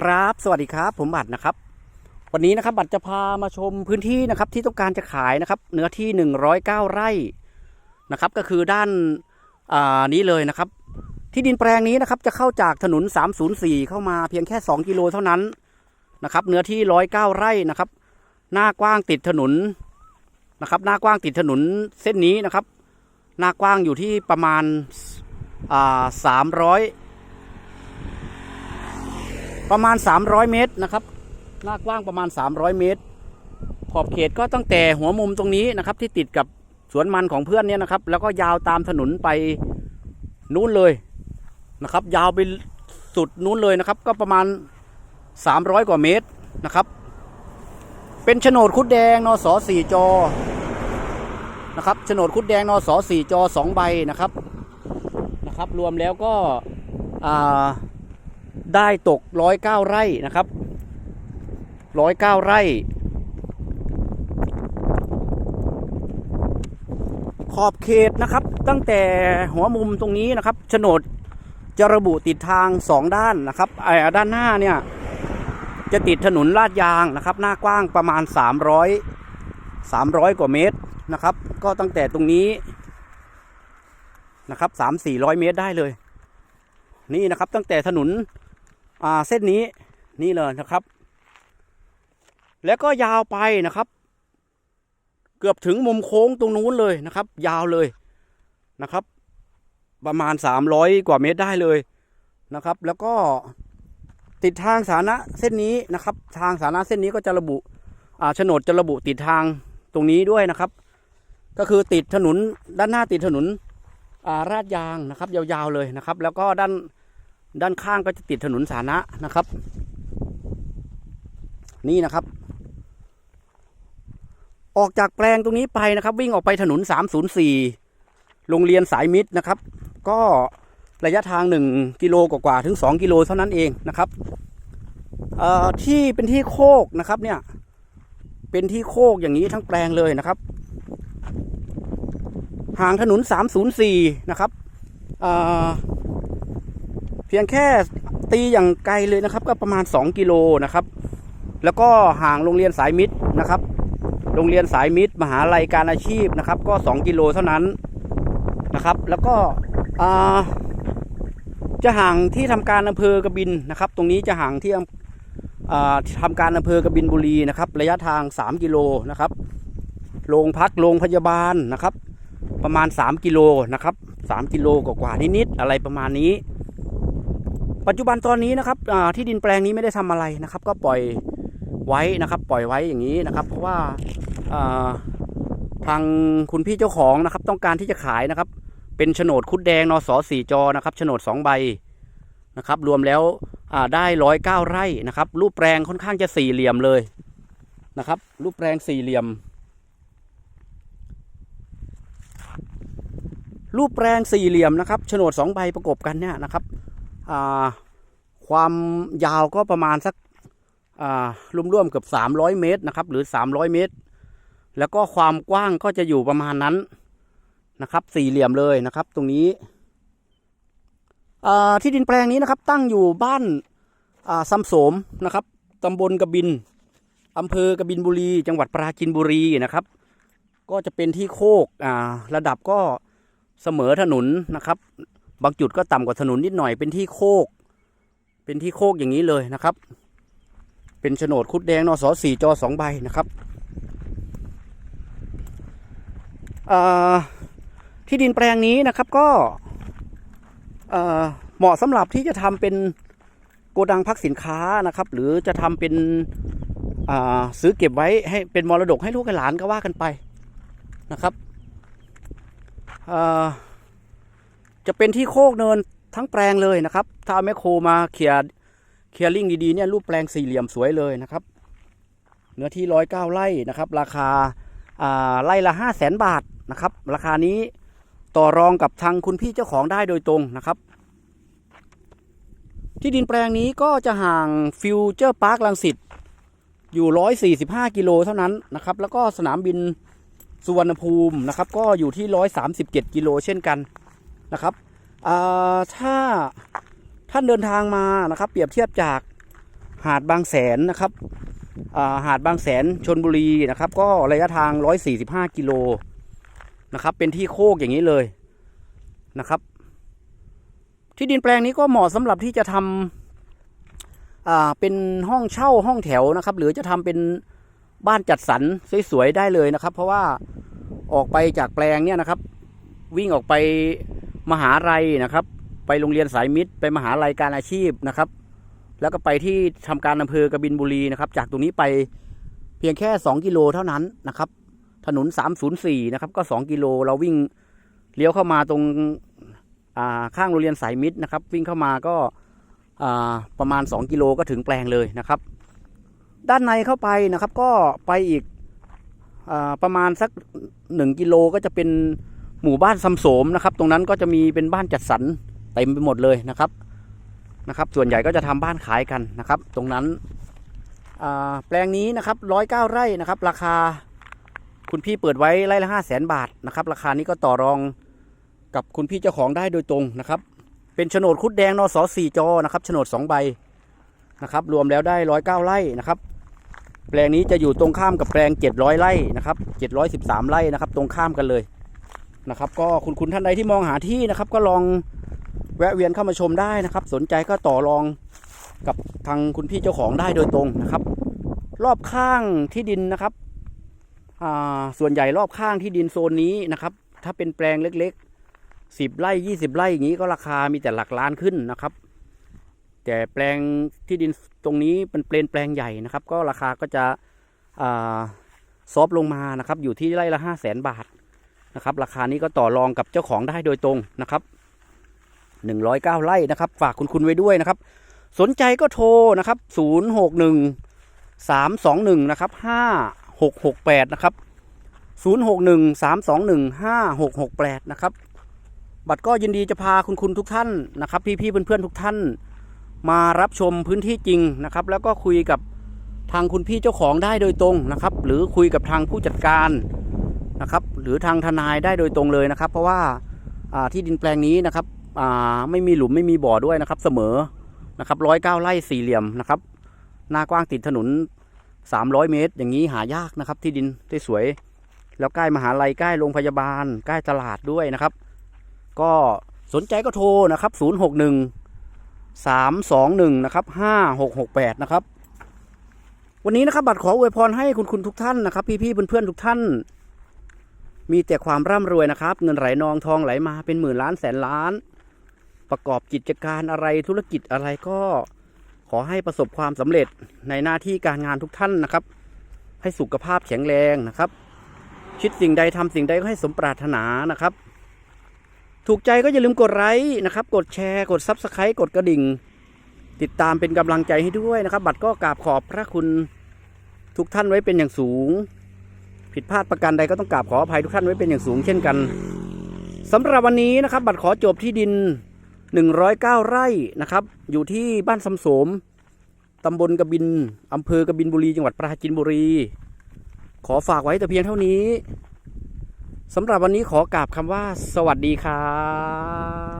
ครับ สวัสดีครับ ผมบัตรนะครับ วันนี้นะครับบัตรจะพามาชมพื้นที่นะครับที่ต้องการจะขายนะครับ เนื้อที่ 109 ไร่นะครับ ก็คือด้านอ่านี้เลยนะครับ ที่ดินแปลงนี้นะครับ จะเข้าจากถนน 304 เข้ามาเพียงแค่ 2 กิโลเท่านั้นนะครับ เนื้อที่ 109 ไร่นะครับ หน้ากว้างติดถนนนะครับ หน้ากว้างติดถนนเส้นนี้นะครับ หน้ากว้างอยู่ที่ประมาณอ่า300 ประมาณ 300 เมตรนะครับ หน้ากว้างประมาณ 300 เมตร ขอบเขตก็ตั้งแต่หัวมุมตรงนี้นะครับ ที่ติดกับสวนมันของเพื่อนเนี่ยนะครับ แล้วก็ยาวตามถนนไปนู้นเลยนะครับ ยาวไปสุดนู้นเลยนะครับ ก็ประมาณ 300 กว่าเมตรนะครับ เป็นโฉนดคุดแดงนสสี่จอนะครับโฉนดคุดแดงนสสี่จอสองใบนะครับนะครับ รวมแล้วก็อ่า ได้ตกร้อยเก้าไร่นะครับร้อยเก้าไร่ ขอบเขตนะครับ ตั้งแต่หัวมุมตรงนี้นะครับโฉนดจะระบุติดทางสองด้านนะครับไอ้ด้านหน้าเนี่ยจะติดถนนลาดยางนะครับ หน้ากว้างประมาณ 300 300 กว่าเมตรนะครับ ก็ตั้งแต่ตรงนี้นะครับ3 400 เมตรได้เลย นี่นะครับตั้งแต่ถนน อ่าเส้นนี้นี่เลยนะครับ แล้วก็ยาวไปนะครับ เกือบถึงมุมโค้งตรงนู้นเลยนะครับ ยาวเลยนะครับ ประมาณ 300 กว่าเมตรได้เลยนะครับ แล้วก็ติดทางสาธารณะเส้นนี้นะครับ ทางสาธารณะเส้นนี้ก็จะระบุอ่าโฉนดจะระบุติดทางตรงนี้ด้วยนะครับ ก็คือติดถนนด้านหน้าติดถนนอ่าราดยางนะครับ ยาวๆเลยนะครับ แล้วก็ด้าน ด้านข้างก็จะติดถนนสาธารณะนะครับ นี่นะครับ ออกจากแปลงตรงนี้ไปนะครับ วิ่งออกไปถนน 304 โรงเรียนสายมิตรนะครับ ก็ระยะทาง 1 กิโลกว่าๆถึง 2 กิโลเท่านั้นเองนะครับที่เป็นที่โคกนะครับเนี่ย เป็นที่โคกอย่างนี้ทั้งแปลงเลยนะครับ ห่างถนน 304 นะครับ เพียงแค่ตีอย่างไกลเลยนะครับ ก็ประมาณ 2 กิโลนะครับ แล้วก็ห่างโรงเรียนสายมิตรนะครับ โรงเรียนสายมิตร มหาลัยการอาชีพนะครับ ก็ 2 กิโลเท่านั้นนะครับ แล้วก็จะห่างที่ทำการอำเภอกบินนะครับ ตรงนี้จะห่างที่อ่าทำการอำเภอกบินบุรีนะครับ ระยะทาง 3 กิโลนะครับโรงพักโรงพยาบาลนะครับ ประมาณ 3 กิโลนะครับ3กิโลกว่าๆนิดๆอะไรประมาณนี้ ปัจจุบันตอนนี้นะครับที่ดินแปลงนี้ไม่ได้ทำอะไรนะครับ ก็ปล่อยไว้นะครับ ปล่อยไว้อย่างนี้นะครับ เพราะว่าทางคุณพี่เจ้าของนะครับ ต้องการที่จะขายนะครับ เป็นโฉนดคุดแดงนสสี่จอนะครับโฉนดสองใบนะครับ รวมแล้วได้ร้อยเก้าไร่นะครับ รูปแปลงค่อนข้างจะสี่เหลี่ยมเลยนะครับ รูปแปลงสี่เหลี่ยม รูปแปลงสี่เหลี่ยมนะครับโฉนดสองใบประกบกันเนี่ยนะครับ ความยาวก็ประมาณสักร่วมๆเกือบ300 เมตรนะครับ หรือ 300 เมตร แล้วก็ความกว้างก็จะอยู่ประมาณนั้นนะครับ สี่เหลี่ยมเลยนะครับ ตรงนี้ที่ดินแปลงนี้นะครับ ตั้งอยู่บ้านซ้ำโสมนะครับตำบลกบินอำเภอกบินบุรี จังหวัดปราจีนบุรีนะครับ ก็จะเป็นที่โคกระดับก็เสมอถนนนะครับ บางจุดก็ต่ำกว่าถนนนิดหน่อยเป็นที่โคก เป็นที่โคกอย่างนี้เลยนะครับ เป็นโฉนดคุดแดงนอสสี่จอสองใบนะครับที่ดินแปลงนี้นะครับก็เหมาะสำหรับที่จะทำเป็นโกดังพักสินค้านะครับ หรือจะทำเป็นซื้อเก็บไว้ให้เป็นมรดกให้ลูกหลานก็ว่ากันไปนะครับ จะเป็นที่โคกเนินทั้งแปลงเลยนะครับ ถ้าเอาแมคโครมาเคลียร์เคลียร์ลิงดีๆเนี่ยรูปแปลงสี่เหลี่ยมสวยเลยนะครับ เนื้อที่ร้อยเก้าไร่นะครับ ราคาอ่าไร่ละห้าแสนบาทนะครับ ราคานี้ต่อรองกับทางคุณพี่เจ้าของได้โดยตรงนะครับ ที่ดินแปลงนี้ก็จะห่างฟิวเจอร์พาร์คลังสิตอยู่ 145 กิโลเท่านั้นนะครับ แล้วก็สนามบินสุวรรณภูมินะครับ ก็อยู่ที่ 137 กิโลเช่นกัน นะครับถ้าท่านเดินทางมานะครับ เปรียบเทียบจากหาดบางแสนนะครับาหาดบางแสนชนบุรีนะครับ ก็ระยะทาง 145 กิโลนะครับ เป็นที่โคกอย่างนี้เลยนะครับ ที่ดินแปลงนี้ก็เหมาะสำหรับที่จะทำเป็นห้องเช่าห้องแถวนะครับ หรือจะทำเป็นบ้านจัดสรรสวยๆได้เลยนะครับ เพราะว่าออกไปจากแปลงเนี่ยนะครับ วิ่งออกไป มหาลัยนะครับ ไปโรงเรียนสายมิตร ไปมหาลัยการอาชีพนะครับ แล้วก็ไปที่ทำการอำเภอกบินบุรีนะครับ จากตรงนี้ไปเพียงแค่ 2 กิโลเท่านั้นนะครับ ถนน 304 นะครับ ก็ 2 กิโลเราวิ่งเลี้ยวเข้ามาตรงข้างโรงเรียนสายมิตรนะครับ วิ่งเข้ามาก็ประมาณ 2 กิโลก็ถึงแปลงเลยนะครับ ด้านในเข้าไปนะครับ ก็ไปอีกอประมาณสัก 1 กิโลก็จะเป็น หมู่บ้านซำโสมนะครับ ตรงนั้นก็จะมีเป็นบ้านจัดสรรเต็มไปหมดเลยนะครับนะครับ ส่วนใหญ่ก็จะทำบ้านขายกันนะครับ ตรงนั้นแปลงนี้นะครับร้อยเก้าไร่นะครับ ราคาคุณพี่เปิดไว้ไร่ละห้าแสนบาทนะครับ ราคานี้ก็ต่อรองกับคุณพี่เจ้าของได้โดยตรงนะครับ เป็นโฉนดคุดแดงนสสี่จอนะครับโฉนดสองใบนะครับ รวมแล้วได้ร้อยเก้าไร่นะครับ แปลงนี้จะอยู่ตรงข้ามกับแปลงเจ็ดร้อยไร่นะครับเจ็ดร้อยสิบสามไร่นะครับ ตรงข้ามกันเลย นะครับ ก็คุณคุณท่านใดที่มองหาที่นะครับ ก็ลองแวะเวียนเข้ามาชมได้นะครับ สนใจก็ต่อรองกับทางคุณพี่เจ้าของได้โดยตรงนะครับ รอบข้างที่ดินนะครับส่วนใหญ่รอบข้างที่ดินโซนนี้นะครับ ถ้าเป็นแปลงเล็กๆสิบไร่ยี่สิบไร่อย่างนี้ก็ราคามีแต่หลักล้านขึ้นนะครับ แต่แปลงที่ดินตรงนี้เป็นเป็นแปลงใหญ่นะครับ ก็ราคาก็จะอซอฟลงมานะครับ อยู่ที่ไร่ละห้าแสนบาท นะครับ ราคานี้ก็ต่อรองกับเจ้าของได้โดยตรงนะครับหนึ่งร้อยเก้าไร่นะครับ ฝากคุณคุณไว้ด้วยนะครับ สนใจก็โทรนะครับศูนย์หกหนึ่งสามสองหนึ่งนะครับห้าหกหกแปดนะครับศูนย์หกหนึ่งสามสองหนึ่งห้าหกหกแปดนะครับบัตรก็ยินดีจะพาคุณคุณทุกท่านนะครับพี่พี่เพื่อนเพื่อนๆทุกท่าน มารับชมพื้นที่จริงนะครับ แล้วก็คุยกับทางคุณพี่เจ้าของได้โดยตรงนะครับ หรือคุยกับทางผู้จัดการนะครับ หรือทางทนายได้โดยตรงเลยนะครับ เพราะว่าที่ดินแปลงนี้นะครับไม่มีหลุมไม่มีบ่อด้วยนะครับ เสมอนะครับร้อยเก้าไร่สี่เหลี่ยมนะครับ หน้ากว้างติดถนนสามร้อยเมตร อย่างนี้หายากนะครับ ที่ดินที่สวย แล้วใกล้มหาลัยใกล้โรงพยาบาล ใกล้ตลาดด้วยนะครับ ก็สนใจก็โทรนะครับศูนย์หกหนึ่งสามสองหนึ่งนะครับห้าหกหกแปดนะครับวันนี้นะครับบัตรขออวยพรให้คุณคุณทุกท่านนะครับ พี่พี่เพื่อนเพื่อนๆทุกท่าน มีแต่ความร่ำรวยนะครับ เงินไหลนองทองไหลมาเป็นหมื่นล้านแสนล้าน ประกอบกิจการอะไรธุรกิจอะไรก็ขอให้ประสบความสำเร็จในหน้าที่การงานทุกท่านนะครับ ให้สุขภาพแข็งแรงนะครับ คิดสิ่งใดทำสิ่งใดก็ให้สมปรารถนานะครับ ถูกใจก็อย่าลืมกดไลค์นะครับ กดแชร์ กดซับสไครต์กดกระดิ่ง ติดตามเป็นกำลังใจให้ด้วยนะครับ บัตรก็กราบขอบพระคุณทุกท่านไว้เป็นอย่างสูง ผิดพลาดประการใดก็ต้องกราบขออภัยทุกท่านไว้เป็นอย่างสูงเช่นกันสำหรับวันนี้นะครับ บัตรขอจบที่ดิน 109 ไร่นะครับ อยู่ที่บ้านสำสมตำบลกบินอำเภอกบินบุรี จังหวัดปราจีนบุรี ขอฝากไว้แต่เพียงเท่านี้สำหรับวันนี้ขอกราบคำว่าสวัสดีครับ